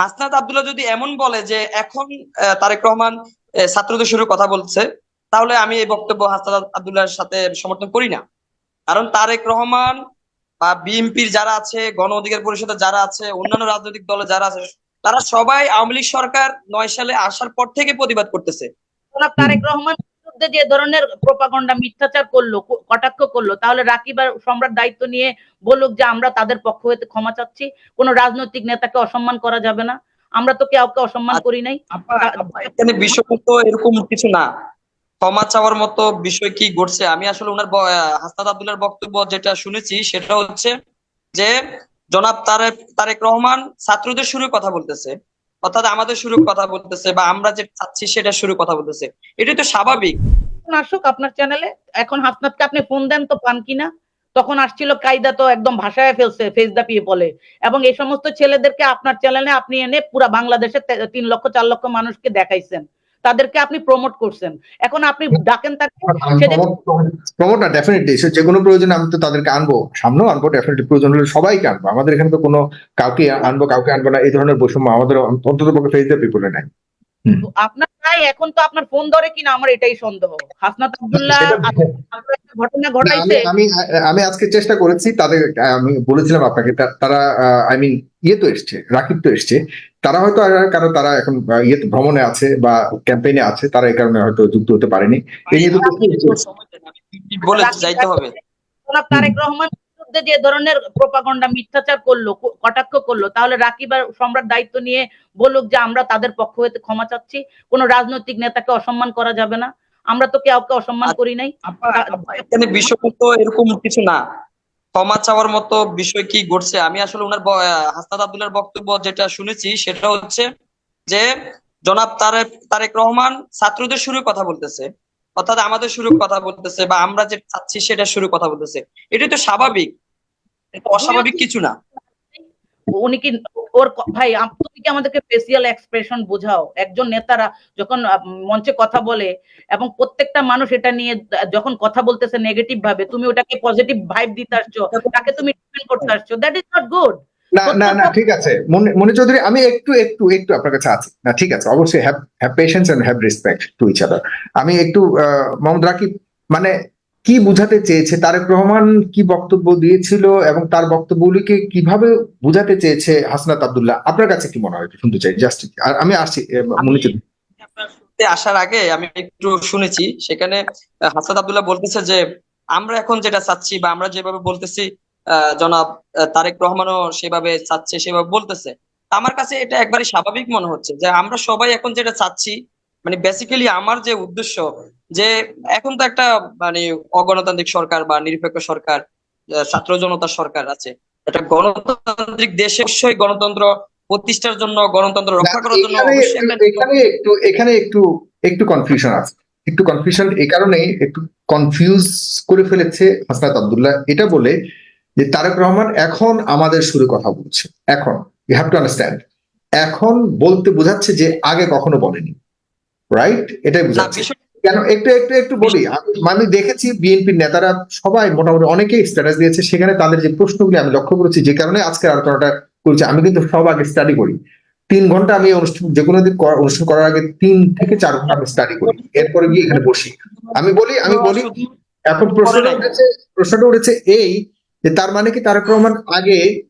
হাসনাত আব্দুল্লাহ যদি এমন বলে যে এখন তারেক রহমান ছাত্রদের শুরু কথা বলছে, তাহলে আমি এই বক্তব্য হাসনাত আব্দুল্লাহর সাথে সমর্থন করি না। কারণ তারেক রহমান বা বিএনপির যারা আছে, গণ অধিকার পরিষদের যারা আছে, অন্যান্য রাজনৈতিক দলে যারা আছে, তারা সবাই আওয়ামী লীগ সরকার নয় সালে আসার পর থেকে প্রতিবাদ করতেছে। তারেক রহমান বিরুদ্ধে যে ধরনের প্রপাগন্ডা মিথ্যাচার করল কটাক্ষ করল, তাহলে রাকিব আর সম্রাট দায়িত্ব নিয়ে বলুক যে আমরা তাদের পক্ষ হতে ক্ষমা চাচ্ছি। কোন রাজনৈতিক নেতাকে অসম্মান করা যাবে না। আমরা তো কাউকে অসম্মান করি নাই। এখানে বিষয় তো এরকম কিছু না। ক্ষমা চাওয়ার মতো বিষয় কি ঘটছে? আমি আসলে ওনার হাসনাত আব্দুল্লাহর বক্তব্য যেটা শুনেছি, সেটা হচ্ছে যে জনাব তারেক তারেক রহমান ছাত্রদের শুরু কথা বলতেছে। অর্থাৎ আমাদের শুরু কথা বলতেছে বা আমরা যে চাচ্ছি সেটা শুরু কথা বলতেছে। এটাই তো স্বাভাবিক। আসুক আপনার চ্যানেলে এখন হাসনাতকে আপনি ফোন দেন তো পান কিনা? তখন আসছিল কায়দা তো একদম ভাষায় ফেলছে, ফেস দাপিয়ে বলে। এবং এই সমস্ত ছেলেদেরকে আপনার চ্যানেলে আপনি এনে পুরা বাংলাদেশের তিন লক্ষ, চার লক্ষ মানুষকে দেখাইছেন। তাদেরকে আপনি প্রমোট করছেন। এখন আপনি ডাকেন তাকে প্রমোট না ডেফিনেটলি যে কোনো প্রয়োজনে আমি তো তাদেরকে আনব সামনেও আনব ডেফিনেটলি প্রয়োজন হলে সবাইকে আনব। আমাদের এখানে তো কোনো কাউকে আনব কাউকে আনব না এই ধরনের বৈষম্য আমাদের অন্তত পক্ষে ফেসবুক পিপুলে নাই আপনার ভাই এখন তো আপনার ফোন ধরে কিনা আমার এটাই সন্দেহ। হাসনাত আব্দুল্লাহ ঘটনা ঘটাইছে। আমি আমি আজকে চেষ্টা করেছি তাদের আমি বলেছিলাম আপনাকে তারা আই মিন ইয়ে তো এসছে রাকিব তো এসছে। তারা হয়তো কারণ তারা এখন ইয়েতে ভ্রমণে আছে বা ক্যাম্পেইনে আছে তারা এই কারণে হয়তো যুক্ত হতে পারেনি। এই নিয়ে বলেছি যাইতে হবে তারেক রহমান বিরুদ্ধে যে ধরনের প্রপাগন্ডা মিথ্যাচার করল কটাক্ষ করল তাহলে রাকিব আর সম্রাট দায়িত্ব নিয়ে বলুক যে আমরা তাদের পক্ষ হতে ক্ষমা চাচ্ছি কোন রাজনৈতিক নেতাকে অসম্মান করা যাবে না। আমরা তো কাউকে অসম্মান করি নাই। আপা, আপা, এখানে বিষয় তো এরকম কিছু না। ক্ষমা চাওয়ার মতো বিষয় কি ঘটছে? আমি আসলে ওনার হাসনাত আব্দুল্লাহর বক্তব্য যেটা শুনেছি সেটা হচ্ছে যে জনাব তারেক তারেক রহমান ছাত্রদের শুরু কথা বলতেছে অর্থাৎ আমাদের শুরু কথা বলতেছে বা আমরা যে চাচ্ছি সেটা শুরু কথা বলতেছে। এটাই তো স্বাভাবিক। এটা অস্বাভাবিক কিছু না। উনি কি ওর ভাই তুমি কি আমাদেরকে ফেসিয়াল এক্সপ্রেশন বোঝাও? একজন নেতারা যখন মঞ্চে কথা বলে এবং প্রত্যেকটা মানুষ এটা নিয়ে যখন কথা বলতেছে নেগেটিভ ভাবে তুমি ওটাকে পজিটিভ ভাইব দিতে আসছো তাকে তুমি ডিপেন্ড করতে আসছো দ্যাট ইজ নট গুড না না না ঠিক আছে। মনে মনে চৌধুরী আমি একটু একটু একটু আপনার কাছে আছি। না ঠিক আছে অবশ্যই have have patience and have respect to each other আমি একটু আহ, মোহাম্মদ রাকিব মানে কি বুঝাতে চেয়েছে? তারেক রহমান কি বক্তব্য দিয়েছিল এবং তার বক্তব্যগুলিকে কীভাবে বুঝাতে চেয়েছে হাসনাত আবদুল্লাহ? আপনার কাছে কি মনে হয়? শুনতে চাই জাস্ট আমি আসছি মনে আসার আগে আমি একটু শুনেছি সেখানে আহ, আবদুল্লাহ বলতেছে যে আমরা এখন যেটা চাচ্ছি বা আমরা যেভাবে বলতেছি আহ, জনাব তারেক রহমানও সেভাবে চাচ্ছে সেভাবে বলতেছে। আমার কাছে এটা একবারে স্বাভাবিক মনে হচ্ছে যে আমরা সবাই এখন যেটা চাচ্ছি মানে বেসিক্যালি আমার যে উদ্দেশ্য যে এখন তো একটা মানে অগণতান্ত্রিক সরকার বা নিরপেক্ষ সরকার ছাত্র জনতার সরকার আছে। একটা গণতান্ত্রিক দেশে অবশ্যই গণতন্ত্র প্রতিষ্ঠার জন্য গণতন্ত্র রক্ষা করার জন্য এখানে একটু- এখানে একটু একটু কনফিউশন আছে। একটু কনফিউশন এই কারণে একটু কনফিউজ করে ফেলেছে হাসনাত আব্দুল্লাহ এটা বলে যে তারেক রহমান এখন আমাদের সুরে কথা বলছে। এখন ইউ হ্যাভ টু আন্ডারস্ট্যান্ড এখন বলতে বোঝাচ্ছে যে আগে কখনো বলেনি। রাইট এটাই বোঝাচ্ছে। কেন? একটু একটু একটু বলি। আমি- দেখেছি বিএনপির নেতারা সবাই মোটামুটি অনেকেই স্ট্যাটাস দিয়েছে। সেখানে তাদের যে প্রশ্নগুলি আমি লক্ষ্য করেছি যে কারণে আজকের আলোচনাটা করেছি। আমি কিন্তু সব আগে স্টাডি করি। তিন ঘণ্টা আমি অনুষ্ঠান যে কোনো দিন অনুষ্ঠান করার আগে তিন থেকে চার ঘণ্টা আমি স্টাডি করি। এরপরে গিয়ে এখানে বসি। আমি বলি আমি বলি এখন প্রশ্নটা উঠেছে প্রশ্নটা উঠেছে এই যে তার মানে কি তারেক রহমান আগে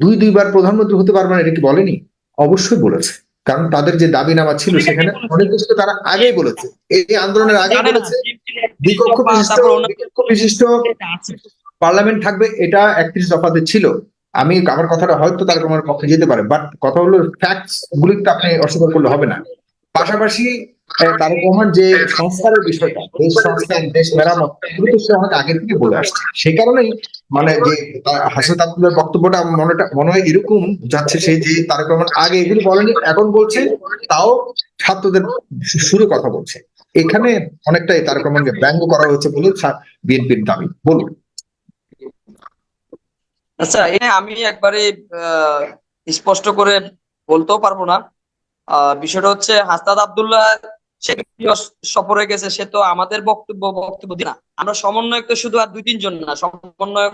দুই দুইবার প্রধানমন্ত্রী হতে পারবেন এটা কি বলেনি? অবশ্যই বলেছে। কারণ তাদের যে দাবি নামা ছিল সেখানে অনেক কিছু তারা আগেই বলেছে। এই আন্দোলনের আগে বলেছে বিএনপির বিকক্ষ বিশিষ্ট বিশিষ্ট পার্লামেন্ট থাকবে এটা একত্রিশ দফাতে ছিল। আমি আমার কথাটা হয়তো তার আমার পক্ষে যেতে পারে বাট কথা হলো ফ্যাক্টস গুলি তো আপনি অস্বীকার করলে হবে না। পাশাপাশি তারেক রহমান যে সংস্কারের বিষয়টা দেশ সংস্কার, দেশ মেরামত, এগুলো সে অনেক আগে থেকে বলে আসছে। সেই কারণেই মানে যে হাসিত আব্দুল্লার বক্তব্যটা মনেটা মনে হয় এরকম যাচ্ছে সেই যে তারেক রহমান আগে এগুলো বলেনি, এখন বলছে, তাও ছাত্রদের সুরে কথা বলছে। এখানে অনেকটাই তারেক রহমানকে ব্যঙ্গ করা হয়েছে বলে বিএনপির দাবি। বলুন। আচ্ছা এ, আমি একবারে স্পষ্ট করে বলতেও পারব না। বিষয়টা হচ্ছে হাসনাত আব্দুল্লাহ সে সফরে গেছে সে তো আমাদের বক্তব্য বক্তব্য না। আমরা সমন্বয়ক তো শুধু আর দুই তিনজন না সমন্বয়ক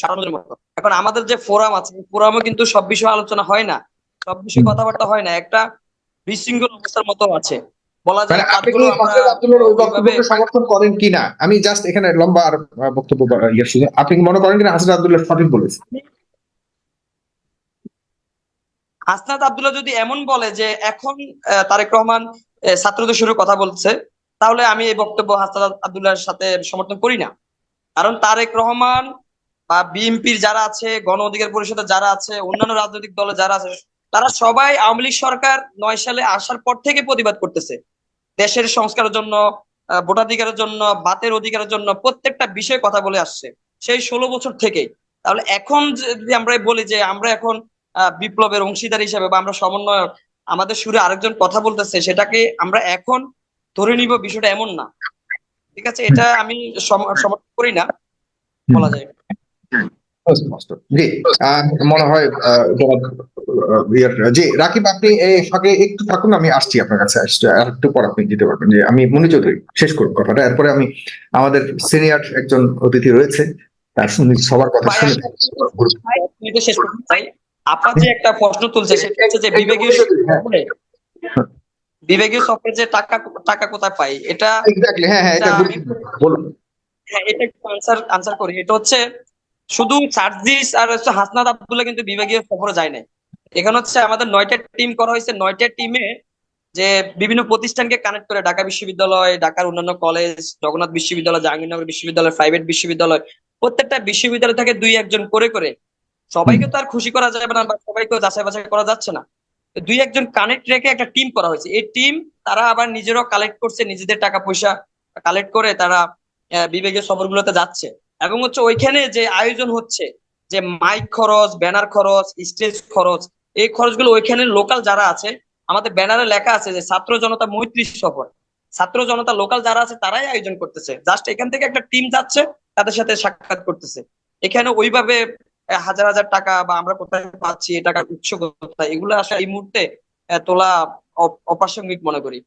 সারানোর মতো। এখন আমাদের যে ফোরাম আছে ফোরামে কিন্তু সব বিষয়ে আলোচনা হয় না সব বিষয়ে কথাবার্তা হয় না একটা বিশৃঙ্খল অবস্থার মতো আছে। বলা যায় মানে সমর্থন করেন কিনা? আমি জাস্ট এখানে লম্বা আর বক্তব্য ইয়ে আপনি মনে করেন কিনা হাসনাত আব্দুল্লাহ সঠিক বলেছে? হাসনাত আব্দুল্লাহ যদি এমন বলে যে এখন তারেক রহমান ছাত্রদের সুরে কথা বলছে। তাহলে আমি এই বক্তব্য হাসনাত আব্দুল্লাহর সাথে সমর্থন করি না। কারণ তারেক রহমান বা বিএনপির যারা আছে, গণ অধিকার পরিষদের যারা আছে, অন্যান্য রাজনৈতিক দলে যারা আছে, তারা সবাই আওয়ামী লীগ সরকার নয় সালে আসার পর থেকে প্রতিবাদ করতেছে। দেশের সংস্কারের জন্য ভোটাধিকারের জন্য, বাতের অধিকারের জন্য প্রত্যেকটা বিষয়ে কথা বলে আসছে। সেই ষোলো বছর থেকেই তাহলে এখন যদি আমরা বলি যে আমরা এখন বিপ্লবের অংশীদার হিসেবে বা আমরা সমন্বয়ক আমাদের সুরে আরেকজন কথা বলতেছে সেটাকে আমরা এখন ধরে নিব বিষয়টা এমন না ঠিক আছে এটা আমি সমর্থন করি না বলা যায় জি মনে হয় জি রাকিব আপনি ফাঁকে একটু থাকুন আমি আসছি আপনার কাছে একটু পর আপনি যেতে পারবেন যে আমি মনি চৌধুরী শেষ করুন কথাটা এরপরে আমি আমাদের সিনিয়র একজন অতিথি রয়েছে তার সবার কথা শুনে আপনার যে একটা প্রশ্ন তুলছে সেটা হচ্ছে যে বিবেকীয় হ্যাঁ। সফরে- বিবেকীয় সফরে যে টাকা টাকা কোথায় পাই এটা এক্স্যাক্টলি হ্যাঁ হ্যাঁ এটা এটা বলুন। হ্যাঁ এটা আনসার আনসার করি। এটা হচ্ছে শুধু সার্জিস আর হচ্ছে হাসনাত আব্দুল্লাহ কিন্তু বিভাগীয় সফরে যায় নাই। এখানে হচ্ছে আমাদের নয়টা টিম করা হয়েছে। নয়টা টিমে যে বিভিন্ন প্রতিষ্ঠানকে কানেক্ট করে ঢাকা বিশ্ববিদ্যালয় ঢাকার অন্যান্য কলেজ জগন্নাথ বিশ্ববিদ্যালয় জাহাঙ্গীরনগর বিশ্ববিদ্যালয় প্রাইভেট বিশ্ববিদ্যালয় প্রত্যেকটা বিশ্ববিদ্যালয় থেকে দুই একজন করে করে সবাইকে তো আর খুশি করা যাবে না বা সবাইকে যাচাই বাছাই করা যাচ্ছে না। দুই একজন কানেক্ট রেখে একটা টিম করা হয়েছে। এই টিম তারা আবার নিজেরাও কালেক্ট করছে নিজেদের টাকা পয়সা কালেক্ট করে তারা বিবেকের সফরগুলোতে যাচ্ছে। এবং হচ্ছে ওইখানে যে আয়োজন হচ্ছে যে মাইক খরচ ব্যানার খরচ স্টেজ খরচ এই খরচগুলো ওইখানে লোকাল যারা আছে আমাদের ব্যানারে লেখা আছে যে ছাত্র জনতা মৈত্রী সফর। ছাত্র জনতা লোকাল যারা আছে তারাই আয়োজন করতেছে। জাস্ট এখান থেকে একটা টিম যাচ্ছে তাদের সাথে সাক্ষাৎ করতেছে। এখানে ওইভাবে হাজার হাজার টাকা বা আমরা কোথায় পাচ্ছি এই টাকার উৎস কোথায় এগুলো আসলে এই মুহূর্তে তোলা অপ- অপ্রাসঙ্গিক মনে করি।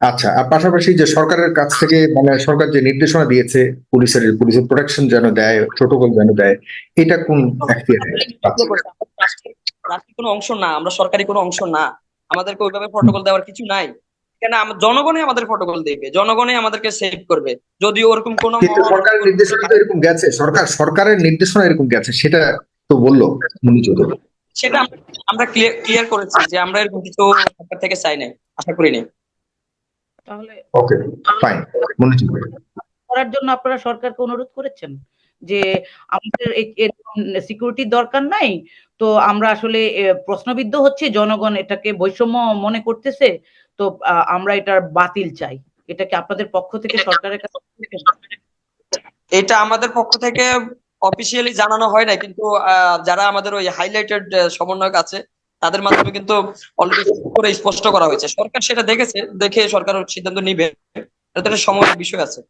আচ্ছা আর পাশাপাশি যে সরকারের কাছ থেকে মানে সরকার যে নির্দেশনা দিয়েছে পুলিশের পুলিশের প্রোটেকশন যেন দেয় প্রোটোকল যেন দেয় এটা কোন কোনো অংশ না আমরা সরকারি কোনো অংশ না আমাদেরকে ওইভাবে প্রটোকল দেওয়ার কিছু নাই। কেন জনগণই আমাদের প্রটোকল দেবে জনগণই আমাদেরকে সেভ করবে। যদি ওরকম কোনো সরকারের নির্দেশনা তো এরকম গেছে সরকার সরকারের নির্দেশনা এরকম গেছে সেটা তো বলল মনি চৌধুরী। সেটা আমরা আমরা ক্লিয়ার করেছি যে আমরা এরকম কিছু সরকার থেকে চাই নাই আশা করি নাই। তাহলে ওকে ফাইন মনি চৌধুরী। করার জন্য আপনারা সরকারকে অনুরোধ করেছেন যে আমাদের এরকম সিকিউরিটির দরকার নাই তো আমরা আসলে প্রশ্নবিদ্ধ হচ্ছে জনগণ এটাকে বৈষম্য মনে করতেছে তো আহ, আমরা এটার বাতিল চাই। এটা কি আপনাদের পক্ষ থেকে সরকারের কাছে এটা আমাদের পক্ষ থেকে অফিসিয়ালি জানানো হয় না কিন্তু আহ, যারা আমাদের ওই হাইলাইটেড সমন্বয়ক আছে তাদের মাধ্যমে কিন্তু অলরেডি করে স্পষ্ট করা হয়েছে। সরকার সেটা দেখেছে দেখে সরকার সিদ্ধান্ত নিবে। এটা একটা সময়ের বিষয় আছে।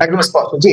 একদম স্পষ্ট জি।